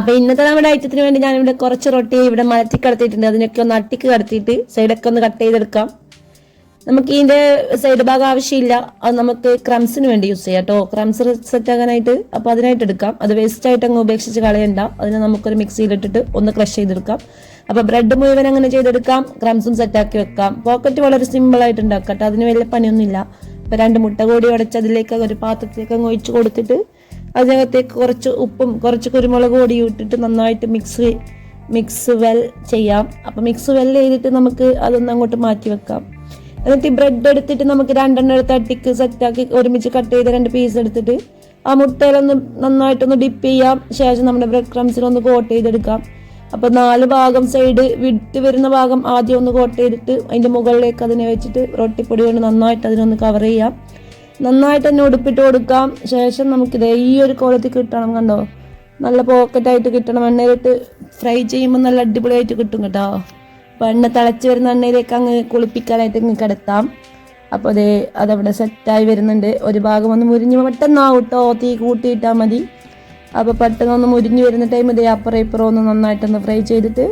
അപ്പൊ ഇന്നത്തെ നമ്മുടെ ഐറ്റത്തിന് വേണ്ടി ഞാൻ ഇവിടെ കുറച്ച് റൊട്ടി ഇവിടെ മലത്തി കടത്തിയിട്ടുണ്ട്. അതിനൊക്കെ ഒന്ന് അട്ടിക്ക് കടത്തിയിട്ട് സൈഡൊക്കെ ഒന്ന് കട്ട് ചെയ്തെടുക്കാം. നമുക്ക് ഇതിന്റെ സൈഡ് ഭാഗം ആവശ്യമില്ല. അത് നമുക്ക് ക്രംസിന് വേണ്ടി യൂസ് ചെയ്യാം കേട്ടോ ക്രംസ് സെറ്റ് ആകാനായിട്ട് അപ്പൊ അതിനായിട്ട് എടുക്കാം. അത് വേസ്റ്റ് ആയിട്ട് അങ്ങ് ഉപേക്ഷിച്ച് കളയണ്ട. അതിനെ നമുക്കൊരു മിക്സിയിലിട്ടിട്ട് ഒന്ന് ക്രഷ് ചെയ്തെടുക്കാം. അപ്പൊ ബ്രെഡ് മുഴുവൻ അങ്ങനെ ചെയ്തെടുക്കാം. ക്രംസും സെറ്റ് ആക്കി വെക്കാം. പോക്കറ്റ് വളരെ സിമ്പിൾ ആയിട്ട് ഉണ്ടാക്കാം കേട്ടോ അതിന് വലിയ പണിയൊന്നുമില്ല. അപ്പൊ രണ്ട് മുട്ട കൂടി ഉടച്ച് അതിലേക്ക് ഒരു പാത്രത്തിലേക്ക് അങ്ങ് ഒഴിച്ചു കൊടുത്തിട്ട് അതിനകത്തേക്ക് കുറച്ച് ഉപ്പും കുറച്ച് കുരുമുളക് പൊടിയും ഇട്ടിട്ട് നന്നായിട്ട് മിക്സ് മിക്സ് വെൽ ചെയ്യാം. അപ്പം മിക്സ് വെൽ ചെയ്തിട്ട് നമുക്ക് അതൊന്ന് അങ്ങോട്ട് മാറ്റി വെക്കാം. എന്നിട്ട് ഈ ബ്രെഡ് എടുത്തിട്ട് നമുക്ക് രണ്ടെണ്ണം എടുത്ത് അട്ടിക്ക് സെറ്റാക്കി ഒരുമിച്ച് കട്ട് ചെയ്ത് രണ്ട് പീസ് എടുത്തിട്ട് ആ മുട്ടയിലൊന്ന് നന്നായിട്ടൊന്ന് ഡിപ്പ് ചെയ്യാം. ശേഷം നമ്മുടെ ബ്രെഡ് ക്രംസിലൊന്ന് കോട്ട് ചെയ്തെടുക്കാം. അപ്പൊ നാല് ഭാഗം സൈഡ് വിട്ട് വരുന്ന ഭാഗം ആദ്യം ഒന്ന് കോട്ട് ചെയ്തിട്ട് അതിന്റെ മുകളിലേക്ക് അതിനെ വെച്ചിട്ട് റൊട്ടിപ്പൊടി കൊണ്ട് നന്നായിട്ട് അതിനൊന്ന് കവർ ചെയ്യാം. നന്നായിട്ട് തന്നെ ഉടുപ്പിട്ട് കൊടുക്കാം. ശേഷം നമുക്കിത് ഈ ഒരു കോലത്തിൽ കിട്ടണം കണ്ടോ? നല്ല പോക്കറ്റായിട്ട് കിട്ടണം. എണ്ണയിലിട്ട് ഫ്രൈ ചെയ്യുമ്പോൾ നല്ല അടിപൊളിയായിട്ട് കിട്ടും കേട്ടോ. അപ്പോൾ എണ്ണ തിളച്ച് വരുന്ന എണ്ണയിലേക്ക് അങ്ങ് കുളിപ്പിക്കാനായിട്ട് ഇങ്ങ് കിടത്താം. അപ്പോൾ അതേ അതവിടെ സെറ്റായി വരുന്നുണ്ട്. ഒരു ഭാഗം ഒന്ന് മുരിഞ്ഞ് പെട്ടെന്നാവും കേട്ടോ തീ കൂട്ടിയിട്ടാൽ മതി. അപ്പോൾ പെട്ടെന്ന് ഒന്ന് മുരിഞ്ഞ് വരുന്ന ടൈം ഇതേ അപ്പുറം ഇപ്പുറം ഒന്ന് നന്നായിട്ടൊന്ന് ഫ്രൈ ചെയ്തിട്ട്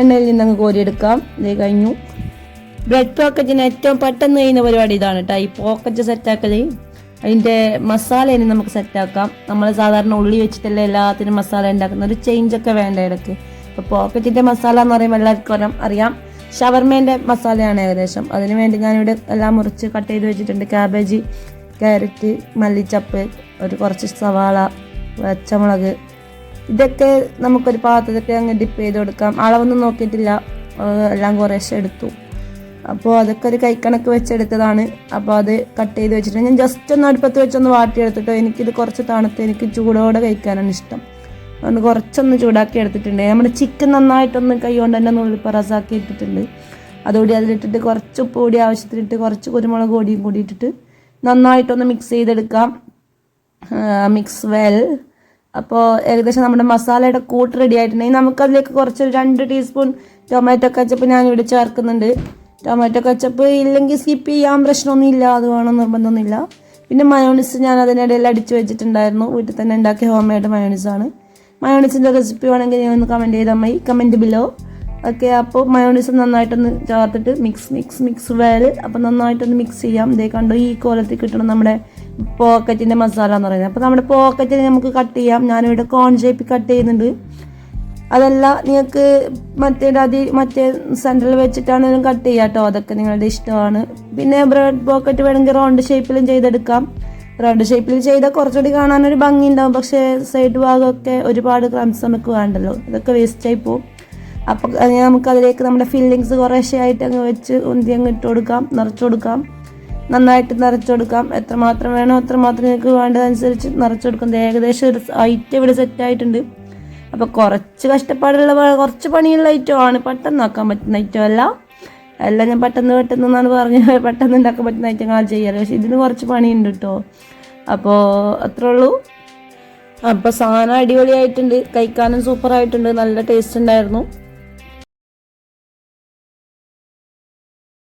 എണ്ണയിൽ നിന്ന് അങ്ങ് കോരിയെടുക്കാം. ഇതേ കഴിഞ്ഞു. ബ്രെഡ് പോക്കറ്റിന് ഏറ്റവും പെട്ടെന്ന് ചെയ്യുന്ന പരിപാടി ഇതാണ് കേട്ടോ. ഈ പോക്കറ്റ് സെറ്റാക്കൽ അതിന്റെ മസാല ഇനി നമുക്ക് സെറ്റാക്കാം നമ്മൾ സാധാരണ ഉള്ളി വെച്ചിട്ടല്ലേ എല്ലാത്തിനും മസാല ഉണ്ടാക്കുന്ന ഒരു ചേഞ്ച് ഒക്കെ വേണ്ട ഇടയ്ക്ക്. അപ്പോൾ പോക്കറ്റിന്റെ മസാല എന്ന് പറയുമ്പോൾ എല്ലാവർക്കും അറിയാം. ഷവർമേന്റെ മസാലയാണ് ഏകദേശം. അതിന് വേണ്ടി ഞാനിവിടെ എല്ലാം മുറിച്ച് കട്ട് ചെയ്ത് വെച്ചിട്ടുണ്ട്. ക്യാബേജ് ക്യാരറ്റ് മല്ലിച്ചപ്പ് ഒരു കുറച്ച് സവാള പച്ചമുളക്. ഇതൊക്കെ നമുക്കൊരു പാത്രത്തിൽ അങ്ങ് ഡിപ്പ് ചെയ്ത് കൊടുക്കാം. അളവൊന്നും നോക്കിയിട്ടില്ല. എല്ലാം കുറേശ്ശെ എടുത്തു. അപ്പോൾ അതൊക്കെ ഒരു കൈക്കണക്ക് വെച്ചെടുത്തതാണ്. അപ്പോൾ അത് കട്ട് ചെയ്ത് വെച്ചിട്ട് ഞാൻ ജസ്റ്റ് ഒന്ന് അടുപ്പത്ത് വെച്ചൊന്ന് വാട്ടിയെടുത്തിട്ടോ. എനിക്കിത് കുറച്ച് തണുത്ത് എനിക്ക് ചൂടോടെ കഴിക്കാനാണ് ഇഷ്ടം. അതുകൊണ്ട് കുറച്ചൊന്ന് ചൂടാക്കി എടുത്തിട്ടുണ്ട്. നമ്മുടെ ചിക്കൻ നന്നായിട്ടൊന്ന് കൈകൊണ്ട് തന്നെ നുള്ളി പറസാക്കി ഇട്ടിട്ടുണ്ട്. അതുകൂടി അതിലിട്ടിട്ട് കുറച്ച് ഉപ്പ് കൂടി ആവശ്യത്തിനിട്ട് കുറച്ച് കുരുമുളക് പൊടിയും കൂടി ഇട്ടിട്ട് നന്നായിട്ടൊന്ന് മിക്സ് ചെയ്തെടുക്കാം. മിക്സ് വെൽ അപ്പോൾ ഏകദേശം നമ്മുടെ മസാലയുടെ കൂട്ട് റെഡി ആയിട്ടുണ്ടെങ്കിൽ നമുക്കതിലേക്ക് കുറച്ച് രണ്ട് ടീസ്പൂൺ ടൊമാറ്റോ കച്ചപ്പ് ഇവിടെ ചേർക്കുന്നുണ്ട്. ടൊമാറ്റോ കച്ചപ്പ് ഇല്ലെങ്കിൽ സ്കിപ്പ് ചെയ്യാൻ പ്രശ്നമൊന്നുമില്ല. അത് വേണം നിർബന്ധമൊന്നുമില്ല. പിന്നെ മയോണിസ് ഞാൻ അതിനിടയിൽ അടിച്ചു വെച്ചിട്ടുണ്ടായിരുന്നു. വീട്ടിൽ തന്നെ ഉണ്ടാക്കിയ ഹോം മെയ്ഡ് മയോണിസാണ് മയോണിസിന്റെ റെസിപ്പി വേണമെങ്കിൽ ഞാൻ ഒന്ന് കമന്റ് ചെയ്താൽ മതി. കമന്റ് ബിലോ ഓക്കെ അപ്പോൾ മയോണീസ് നന്നായിട്ടൊന്ന് ചേർത്തിട്ട് മിക്സ് മിക്സ് മിക്സ് വേൽ അപ്പോൾ നന്നായിട്ടൊന്ന് മിക്സ് ചെയ്യാം. ഇതേ കണ്ടു ഈ കോലത്തിൽ കിട്ടണം നമ്മുടെ പോക്കറ്റിന്റെ മസാല എന്ന് പറയുന്നത്. അപ്പോൾ നമ്മുടെ പോക്കറ്റിന് നമുക്ക് കട്ട് ചെയ്യാം. ഞാനിവിടെ കോൺ ഷേപ്പ് കട്ട് ചെയ്യുന്നുണ്ട്. അതല്ല നിങ്ങൾക്ക് മറ്റേ അതി മറ്റേ സെന്ററിൽ വെച്ചിട്ടാണെങ്കിലും കട്ട് ചെയ്യാം കേട്ടോ അതൊക്കെ നിങ്ങളുടെ ഇഷ്ടമാണ്. പിന്നെ ബ്രെഡ് പോക്കറ്റ് വേണമെങ്കിൽ റൗണ്ട് ഷേപ്പിലും ചെയ്തെടുക്കാം. റൗണ്ട് ഷേപ്പിൽ ചെയ്താൽ കുറച്ചുകൂടി കാണാനൊരു ഭംഗി ഉണ്ടാവും പക്ഷേ സൈഡ് ഭാഗമൊക്കെ ഒരുപാട് ക്രംസ് നമുക്ക് വേണ്ടല്ലോ. ഇതൊക്കെ വേസ്റ്റായി പോകും അപ്പോൾ നമുക്ക് അതിലേക്ക് നമ്മുടെ ഫില്ലിങ്സ് കുറേശ്ശെ ആയിട്ട് അങ്ങ് വെച്ച് ഉന്തി അങ്ങ് ഇട്ട് കൊടുക്കാം. നിറച്ചു കൊടുക്കാം. നന്നായിട്ട് നിറച്ചു കൊടുക്കാം. എത്രമാത്രം വേണോ അത്രമാത്രം നിങ്ങൾക്ക് വേണ്ടതനുസരിച്ച് നിറച്ചു കൊടുക്കാം. ഏകദേശം ഒരു ഐറ്റം ഇവിടെ സെറ്റ് ആയിട്ടുണ്ട്. അപ്പോൾ കുറച്ച് കഷ്ടപ്പാടുള്ള കുറച്ച് പണിയുള്ള ഐറ്റം ആണ് പെട്ടെന്ന് ആക്കാൻ പറ്റുന്ന ഐറ്റം അല്ല. എല്ലാം ഞാൻ പെട്ടെന്ന് പെട്ടെന്ന് എന്നാണ് പറഞ്ഞത്. പെട്ടെന്ന് ഉണ്ടാക്കാൻ പറ്റുന്ന ഐറ്റങ്ങൾ ചെയ്യാറ്. പക്ഷെ ഇതിന് കുറച്ച് പണിയുണ്ട് കേട്ടോ അപ്പോൾ അത്രേ ഉള്ളൂ. അപ്പോൾ സാധനം അടിപൊളിയായിട്ടുണ്ട്. കഴിക്കാനും സൂപ്പറായിട്ടുണ്ട് നല്ല ടേസ്റ്റ് ഉണ്ടായിരുന്നു.